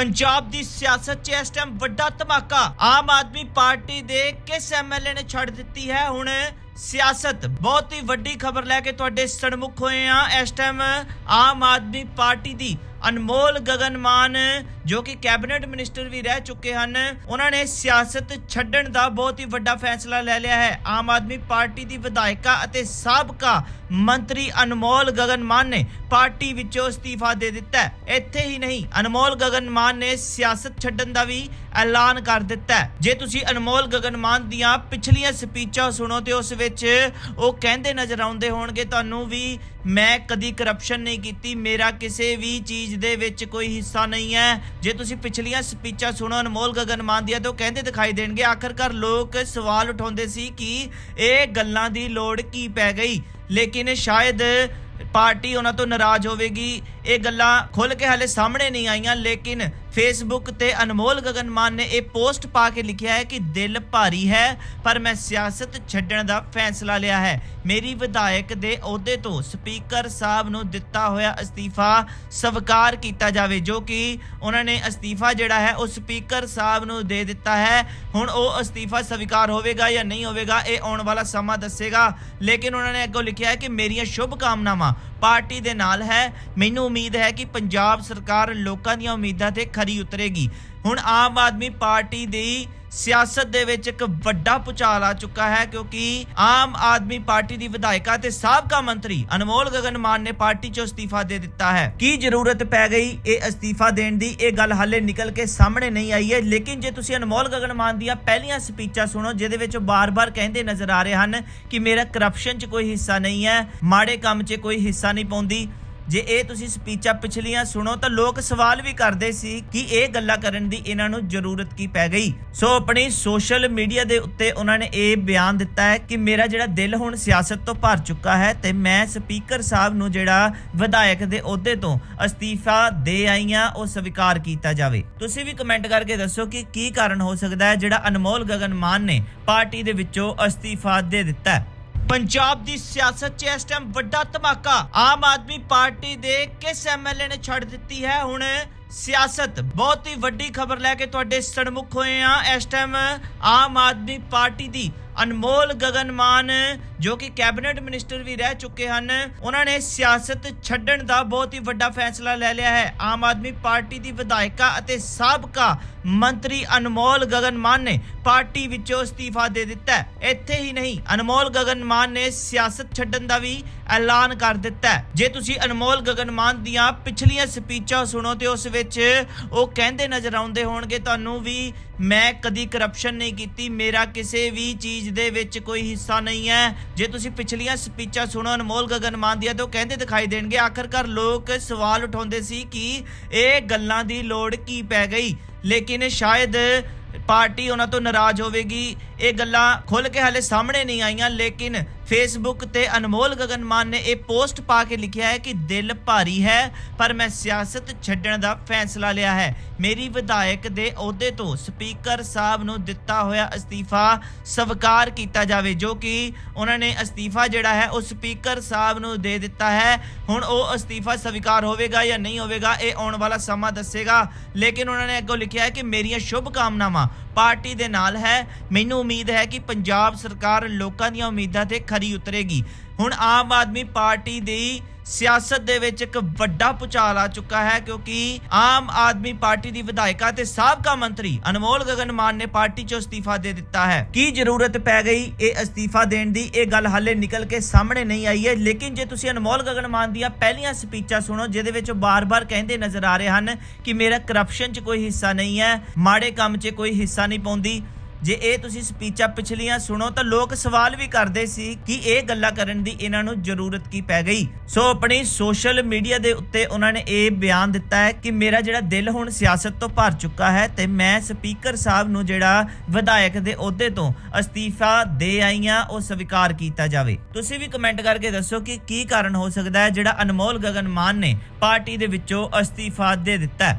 ਪੰਜਾਬ ਦੀ ਸਿਆਸਤ 'ਚ ਇਸ ਟਾਈਮ ਵੱਡਾ ਧਮਾਕਾ। ਆਮ ਆਦਮੀ ਪਾਰਟੀ ਦੇ ਕਿਸ ਐਮਐਲਏ ਨੇ ਛੱਡ ਦਿੱਤੀ ਹੈ? ਹੁਣ ਸਿਆਸਤ। ਬਹੁਤ ਹੀ ਵੱਡੀ ਖਬਰ ਲੈ ਕੇ ਤੁਹਾਡੇ ਸਨਮੁਖ ਹੋਏ ਆ ਇਸ ਟਾਈਮ ਆਮ ਆਦਮੀ ਪਾਰਟੀ ਦੀ ਅਨਮੋਲ ਗਗਨਮਾਨ, ਜੋ ਕਿ ਕੈਬਨਿਟ ਮਿਨਿਸਟਰ ਵੀ ਰਹਿ ਚੁੱਕੇ ਹਨ, ਉਹਨਾਂ ਨੇ ਸਿਆਸਤ ਛੱਡਣ ਦਾ ਬਹੁਤ ਹੀ ਵੱਡਾ ਫੈਸਲਾ ਲੈ ਲਿਆ ਹੈ। ਆਮ ਆਦਮੀ ਪਾਰਟੀ ਦੀ ਵਿਧਾਇਕਾ ਅਤੇ ਸਾਬਕਾ ਮੰਤਰੀ ਅਨਮੋਲ ਗਗਨ ਮਾਨ ਨੇ ਪਾਰਟੀ ਵਿੱਚੋਂ ਅਸਤੀਫਾ ਦੇ ਦਿੱਤਾ ਇੱਥੇ ਹੀ ਨਹੀਂ, ਅਨਮੋਲ ਗਗਨ ਮਾਨ ਨੇ ਸਿਆਸਤ ਛੱਡਣ ਦਾ ਵੀ ਐਲਾਨ ਕਰ ਦਿੱਤਾ ਜੇ ਤੁਸੀਂ ਅਨਮੋਲ ਗਗਨ ਮਾਨ ਦੀਆਂ ਪਿਛਲੀਆਂ ਸਪੀਚਾਂ ਸੁਣੋ ਤੇ ਉਸ ਵਿੱਚ ਉਹ ਕਹਿੰਦੇ ਨਜ਼ਰ ਆਉਂਦੇ ਹੋਣਗੇ, ਤੁਹਾਨੂੰ ਵੀ ਮੈਂ ਕਦੀ ਕਰਪਸ਼ਨ ਨਹੀਂ ਕੀਤੀ, ਮੇਰਾ ਕਿਸੇ ਵੀ ਚੀਜ਼ ਦੇ ਵਿੱਚ ਕੋਈ ਹਿੱਸਾ ਨਹੀਂ ਹੈ। ਜੇ ਤੁਸੀਂ ਪਿਛਲੀਆਂ ਸਪੀਚਾਂ ਸੁਣੋ ਅਨਮੋਲ ਗਗਨ ਮਾਨ ਦੀਆਂ, ਤਾਂ ਉਹ ਕਹਿੰਦੇ ਦਿਖਾਈ ਦੇਣਗੇ। ਆਖਰਕਾਰ ਲੋਕ ਸਵਾਲ ਉਠਾਉਂਦੇ ਸੀ ਕਿ ਇਹ ਗੱਲਾਂ ਦੀ ਲੋੜ ਕੀ ਪੈ ਗਈ? ਲੇਕਿਨ ਸ਼ਾਇਦ ਪਾਰਟੀ ਉਹਨਾਂ ਤੋਂ ਨਾਰਾਜ਼ ਹੋਵੇਗੀ। ਇਹ ਗੱਲਾਂ ਖੁੱਲ ਕੇ ਹਾਲੇ ਸਾਹਮਣੇ ਨਹੀਂ ਆਈਆਂ, ਲੇਕਿਨ ਫੇਸਬੁੱਕ ਤੇ ਅਨਮੋਲ ਗਗਨ ਮਾਨ ਨੇ ਇਹ ਪੋਸਟ ਪਾ ਕੇ ਲਿਖਿਆ ਹੈ ਕਿ ਦਿਲ ਭਾਰੀ ਹੈ, ਪਰ ਮੈਂ ਸਿਆਸਤ ਛੱਡਣ ਦਾ ਫੈਸਲਾ ਲਿਆ ਹੈ। ਮੇਰੀ ਵਿਧਾਇਕ ਦੇ ਅਹੁਦੇ ਤੋਂ ਸਪੀਕਰ ਸਾਹਿਬ ਨੂੰ ਦਿੱਤਾ ਹੋਇਆ ਅਸਤੀਫਾ ਸਵੀਕਾਰ ਕੀਤਾ ਜਾਵੇ, ਜੋ ਕਿ ਉਹਨਾਂ ਨੇ ਅਸਤੀਫਾ ਜਿਹੜਾ ਹੈ ਉਹ ਸਪੀਕਰ ਸਾਹਿਬ ਨੂੰ ਦੇ ਦਿੱਤਾ ਹੈ। ਹੁਣ ਉਹ ਅਸਤੀਫਾ ਸਵੀਕਾਰ ਹੋਵੇਗਾ ਜਾਂ ਨਹੀਂ ਹੋਵੇਗਾ, ਇਹ ਆਉਣ ਵਾਲਾ ਸਮਾਂ ਦੱਸੇਗਾ। ਲੇਕਿਨ ਉਹਨਾਂ ਨੇ ਅੱਗੋਂ ਲਿਖਿਆ ਹੈ ਕਿ ਮੇਰੀਆਂ ਸ਼ੁਭ ਕਾਮਨਾਵਾਂ ਪਾਰਟੀ ਦੇ ਨਾਲ ਹੈ। ਮੈਨੂੰ ਉਮੀਦ ਹੈ ਕਿ ਪੰਜਾਬ ਸਰਕਾਰ ਲੋਕਾਂ ਦੀਆਂ ਉਮੀਦਾਂ ਤੇ ਖਰੀ ਉਤਰੇਗੀ। ਹੁਣ ਆਮ ਆਦਮੀ ਪਾਰਟੀ ਦੀ ਸਿਆਸਤ ਦੇ ਵਿੱਚ ਇੱਕ ਵੱਡਾ ਪੁਚਾਲ ਆ ਚੁੱਕਾ ਹੈ ਕਿਉਂਕਿ ਆਮ ਆਦਮੀ ਪਾਰਟੀ ਦੀ ਵਿਧਾਇਕਾ ਤੇ ਸਾਬਕਾ ਮੰਤਰੀ ਅਨਮੋਲ ਗਗਨ ਮਾਨ ਨੇ ਪਾਰਟੀ ਚੋਂ ਅਸਤੀਫਾ ਦੇ ਦਿੱਤਾ ਹੈ। ਕੀ ਜ਼ਰੂਰਤ ਪੈ ਗਈ ਇਹ ਅਸਤੀਫਾ ਦੇਣ ਦੀ? ਇਹ ਗੱਲ ਹਾਲੇ ਨਿਕਲ ਕੇ ਸਾਹਮਣੇ ਨਹੀਂ ਆਈ ਹੈ। ਲੇਕਿਨ ਜੇ ਤੁਸੀਂ ਅਨਮੋਲ ਗਗਨ ਮਾਨ ਦੀਆਂ ਪਹਿਲੀਆਂ ਸਪੀਚਾਂ ਸੁਣੋ, ਜਿਹਦੇ ਵਿੱਚ ਉਹ ਬਾਰ-ਬਾਰ ਕਹਿੰਦੇ ਨਜ਼ਰ ਆ ਰਹੇ ਹਨ ਕਿ ਮੇਰਾ ਕਰਪਸ਼ਨ 'ਚ ਕੋਈ ਹਿੱਸਾ ਨਹੀਂ ਹੈ, ਮਾੜੇ ਕੰਮ 'ਚ ਕੋਈ ਹਿੱਸਾ ਨਹੀਂ ਪਾਉਂਦੀ ਜੇ ਇਹ ਤੁਸੀਂ ਸਪੀਚਾਂ ਪਿਛਲੀਆਂ ਸੁਣੋ ਤਾਂ ਲੋਕ ਸਵਾਲ ਵੀ ਕਰਦੇ ਸੀ ਕਿ ਇਹ ਗੱਲਾਂ ਕਰਨ ਦੀ ਇਹਨਾਂ ਨੂੰ ਜ਼ਰੂਰਤ ਕੀ ਪੈ ਗਈ। ਸੋ ਆਪਣੀ ਸੋਸ਼ਲ ਮੀਡੀਆ ਦੇ ਉੱਤੇ ਉਹਨਾਂ ਨੇ ਇਹ ਬਿਆਨ ਦਿੱਤਾ ਹੈ ਕਿ ਮੇਰਾ ਜਿਹੜਾ ਦਿਲ ਹੁਣ ਸਿਆਸਤ ਤੋਂ ਭਰ ਚੁੱਕਾ ਹੈ ਤੇ ਮੈਂ ਸਪੀਕਰ ਸਾਹਿਬ ਨੂੰ ਜਿਹੜਾ ਵਿਧਾਇਕ ਦੇ ਅਹੁਦੇ ਤੋਂ ਅਸਤੀਫਾ ਦੇ ਆਈਆਂ ਉਹ ਸਵੀਕਾਰ ਕੀਤਾ ਜਾਵੇ। ਤੁਸੀਂ ਵੀ ਕਮੈਂਟ ਕਰਕੇ ਦੱਸੋ ਕਿ ਕੀ ਕਾਰਨ ਹੋ ਸਕਦਾ ਹੈ ਜਿਹੜਾ ਅਨਮੋਲ ਗਗਨ ਮਾਨ ਨੇ ਪਾਰਟੀ ਦੇ ਵਿੱਚੋਂ ਅਸਤੀਫਾ ਦੇ ਦਿੱਤਾ ਹੈ। ਪੰਜਾਬ ਦੀ ਸਿਆਸਤ 'ਚ ਇਸ ਟਾਈਮ ਵੱਡਾ ਧਮਾਕਾ ਆਮ ਆਦਮੀ ਪਾਰਟੀ ਦੇ ਕਿਸ ਐਮਐਲਏ ਨੇ ਛੱਡ ਦਿੱਤੀ ਹੈ? ਹੁਣ ਸਿਆਸਤ, ਬਹੁਤ ਹੀ ਵੱਡੀ ਖਬਰ ਲੈ ਕੇ ਤੁਹਾਡੇ ਸਨਮੁਖ ਹੋਏ ਆ ਇਸ ਟਾਈਮ ਆਮ ਆਦਮੀ ਪਾਰਟੀ ਦੀ ਅਨਮੋਲ ਗਗਨਮਾਨ, ਜੋ ਕਿ ਕੈਬਨਿਟ ਮਿਨਿਸਟਰ ਵੀ ਰਹਿ ਚੁੱਕੇ ਹਨ, ਉਹਨਾਂ ਨੇ ਸਿਆਸਤ ਛੱਡਣ ਦਾ ਬਹੁਤ ਹੀ ਵੱਡਾ ਫੈਸਲਾ ਲੈ ਲਿਆ ਹੈ। ਆਮ ਆਦਮੀ ਪਾਰਟੀ ਦੀ ਵਿਧਾਇਕਾ ਅਤੇ ਸਾਬਕਾ ਮੰਤਰੀ ਅਨਮੋਲ ਗਗਨਮਾਨ ਨੇ ਪਾਰਟੀ ਵਿੱਚੋਂ ਅਸਤੀਫਾ ਦੇ ਦਿੱਤਾ ਹੈ। ਇੱਥੇ ਹੀ ਨਹੀਂ, ਅਨਮੋਲ ਗਗਨਮਾਨ ਨੇ ਸਿਆਸਤ ਛੱਡਣ ਦਾ ਵੀ ਐਲਾਨ ਕਰ ਦਿੱਤਾ ਹੈ। ਜੇ ਤੁਸੀਂ ਅਨਮੋਲ ਗਗਨਮਾਨ ਦੀਆਂ ਪਿਛਲੀਆਂ ਸਪੀਚਾਂ ਸੁਣੋ ਤੇ ਉਸ ਵਿੱਚ ਉਹ ਕਹਿੰਦੇ ਨਜ਼ਰ ਆਉਂਦੇ ਹੋਣਗੇ, ਤੁਹਾਨੂੰ ਵੀ ਮੈਂ ਕਦੀ ਕਰਪਸ਼ਨ ਨਹੀਂ ਕੀਤੀ, ਮੇਰਾ ਕਿਸੇ ਵੀ ਚੀਜ਼ ਦੇ ਵਿੱਚ ਕੋਈ ਹਿੱਸਾ ਨਹੀਂ ਹੈ। ਜੇ ਤੁਸੀਂ ਪਿਛਲੀਆਂ ਸਪੀਚਾਂ ਸੁਣੋ, ਅਨਮੋਲ ਗਗਨਮਾਨ ਦੀਆਂ, ਤਾਂ ਉਹ ਕਹਿੰਦੇ ਦਿਖਾਈ ਦੇਣਗੇ, ਆਖਰਕਾਰ ਲੋਕ ਸਵਾਲ ਉਠਾਉਂਦੇ ਸੀ ਕਿ ਇਹ ਗੱਲਾਂ ਦੀ ਲੋੜ ਕੀ ਪੈ ਗਈ। ਲੇਕਿਨ ਸ਼ਾਇਦ ਪਾਰਟੀ ਉਹਨਾਂ ਤੋਂ ਨਾਰਾਜ਼ ਹੋਵੇਗੀ। ਇਹ ਗੱਲਾਂ ਖੁੱਲ ਕੇ ਹਾਲੇ ਸਾਹਮਣੇ ਨਹੀਂ ਆਈਆਂ, ਲੇਕਿਨ ਫੇਸਬੁੱਕ ਤੇ ਅਨਮੋਲ ਗਗਨਮਾਨ ਨੇ ਇਹ ਪੋਸਟ ਪਾ ਕੇ ਲਿਖਿਆ ਹੈ ਕਿ ਦਿਲ ਭਾਰੀ ਹੈ, ਪਰ ਮੈਂ ਸਿਆਸਤ ਛੱਡਣ ਦਾ ਫੈਸਲਾ ਲਿਆ ਹੈ। ਮੇਰੀ ਵਿਧਾਇਕ ਦੇ ਅਹੁਦੇ ਤੋਂ ਸਪੀਕਰ ਸਾਹਿਬ ਨੂੰ ਦਿੱਤਾ ਹੋਇਆ ਅਸਤੀਫਾ ਸਵੀਕਾਰ ਕੀਤਾ ਜਾਵੇ, ਜੋ ਕਿ ਉਹਨਾਂ ਨੇ ਅਸਤੀਫਾ ਜਿਹੜਾ ਹੈ ਉਹ ਸਪੀਕਰ ਸਾਹਿਬ ਨੂੰ ਦੇ ਦਿੱਤਾ ਹੈ। ਹੁਣ ਉਹ ਅਸਤੀਫਾ ਸਵੀਕਾਰ ਹੋਵੇਗਾ ਜਾਂ ਨਹੀਂ ਹੋਵੇਗਾ, ਇਹ ਆਉਣ ਵਾਲਾ ਸਮਾਂ ਦੱਸੇਗਾ। ਲੇਕਿਨ ਉਹਨਾਂ ਨੇ ਅੱਗੋਂ ਲਿਖਿਆ ਹੈ ਕਿ ਮੇਰੀਆਂ ਸ਼ੁਭ ਕਾਮਨਾਵਾਂ ਪਾਰਟੀ ਦੇ ਨਾਲ ਹੈ। ਮੈਨੂੰ ਉਮੀਦ ਹੈ ਕਿ ਪੰਜਾਬ ਸਰਕਾਰ ਲੋਕਾਂ ਦੀਆਂ ਉਮੀਦਾਂ ਤੇ ਖਰੀ ਉਤਰੇਗੀ। ਹੁਣ ਆਮ ਆਦਮੀ ਪਾਰਟੀ ਦੀ ਸਿਆਸਤ ਦੇ ਵਿੱਚ ਇੱਕ ਵੱਡਾ ਪੁਚਾਲ ਆ ਚੁੱਕਾ ਹੈ ਕਿਉਂਕਿ ਆਮ ਆਦਮੀ ਪਾਰਟੀ ਦੀ ਵਿਧਾਇਕਾ ਤੇ ਸਾਬਕਾ ਮੰਤਰੀ ਅਨਮੋਲ ਗਗਨ ਮਾਨ ਨੇ ਪਾਰਟੀ ਚੋਂ ਅਸਤੀਫਾ ਦੇ ਦਿੱਤਾ ਹੈ। ਕੀ ਜ਼ਰੂਰਤ ਪੈ ਗਈ ਇਹ ਅਸਤੀਫਾ ਦੇਣ ਦੀ? ਇਹ ਗੱਲ ਹਾਲੇ ਨਿਕਲ ਕੇ ਸਾਹਮਣੇ ਨਹੀਂ ਆਈ ਹੈ। ਲੇਕਿਨ ਜੇ ਤੁਸੀਂ ਅਨਮੋਲ ਗਗਨ ਮਾਨ ਦੀਆਂ ਪਹਿਲੀਆਂ ਸਪੀਚਾਂ ਸੁਣੋ, ਜਿਹਦੇ ਵਿੱਚ ਉਹ ਬਾਰ-ਬਾਰ ਕਹਿੰਦੇ ਨਜ਼ਰ ਆ ਰਹੇ ਹਨ ਕਿ ਮੇਰਾ ਕਰਪਸ਼ਨ 'ਚ ਕੋਈ ਹਿੱਸਾ ਨਹੀਂ ਹੈ, ਮਾੜੇ ਕੰਮ 'ਚ ਕੋਈ ਹਿੱਸਾ ਨਹੀਂ ਪਾਉਂਦੀ ਜੇ ਇਹ ਤੁਸੀਂ ਸਪੀਚਾਂ ਪਿਛਲੀਆਂ ਸੁਣੋ ਤਾਂ ਲੋਕ ਸਵਾਲ ਵੀ ਕਰਦੇ ਸੀ ਕਿ ਇਹ ਗੱਲਾਂ ਕਰਨ ਦੀ ਇਹਨਾਂ ਨੂੰ ਜ਼ਰੂਰਤ ਕੀ ਪੈ ਗਈ। ਸੋ ਆਪਣੀ ਸੋਸ਼ਲ ਮੀਡੀਆ ਦੇ ਉੱਤੇ ਉਹਨਾਂ ਨੇ ਇਹ ਬਿਆਨ ਦਿੱਤਾ ਹੈ ਕਿ ਮੇਰਾ ਜਿਹੜਾ ਦਿਲ ਹੁਣ ਸਿਆਸਤ ਤੋਂ ਭਰ ਚੁੱਕਾ ਹੈ ਤੇ ਮੈਂ ਸਪੀਕਰ ਸਾਹਿਬ ਨੂੰ ਜਿਹੜਾ ਵਿਧਾਇਕ ਦੇ ਅਹੁਦੇ ਤੋਂ ਅਸਤੀਫਾ ਦੇ ਆਈਆਂ, ਉਹ ਸਵੀਕਾਰ ਕੀਤਾ ਜਾਵੇ। ਤੁਸੀਂ ਵੀ ਕਮੈਂਟ ਕਰਕੇ ਦੱਸੋ ਕਿ ਕੀ ਕਾਰਨ ਹੋ ਸਕਦਾ ਹੈ ਜਿਹੜਾ ਅਨਮੋਲ ਗਗਨ ਮਾਨ ਨੇ ਪਾਰਟੀ ਦੇ ਵਿੱਚੋਂ ਅਸਤੀਫਾ ਦੇ ਦਿੱਤਾ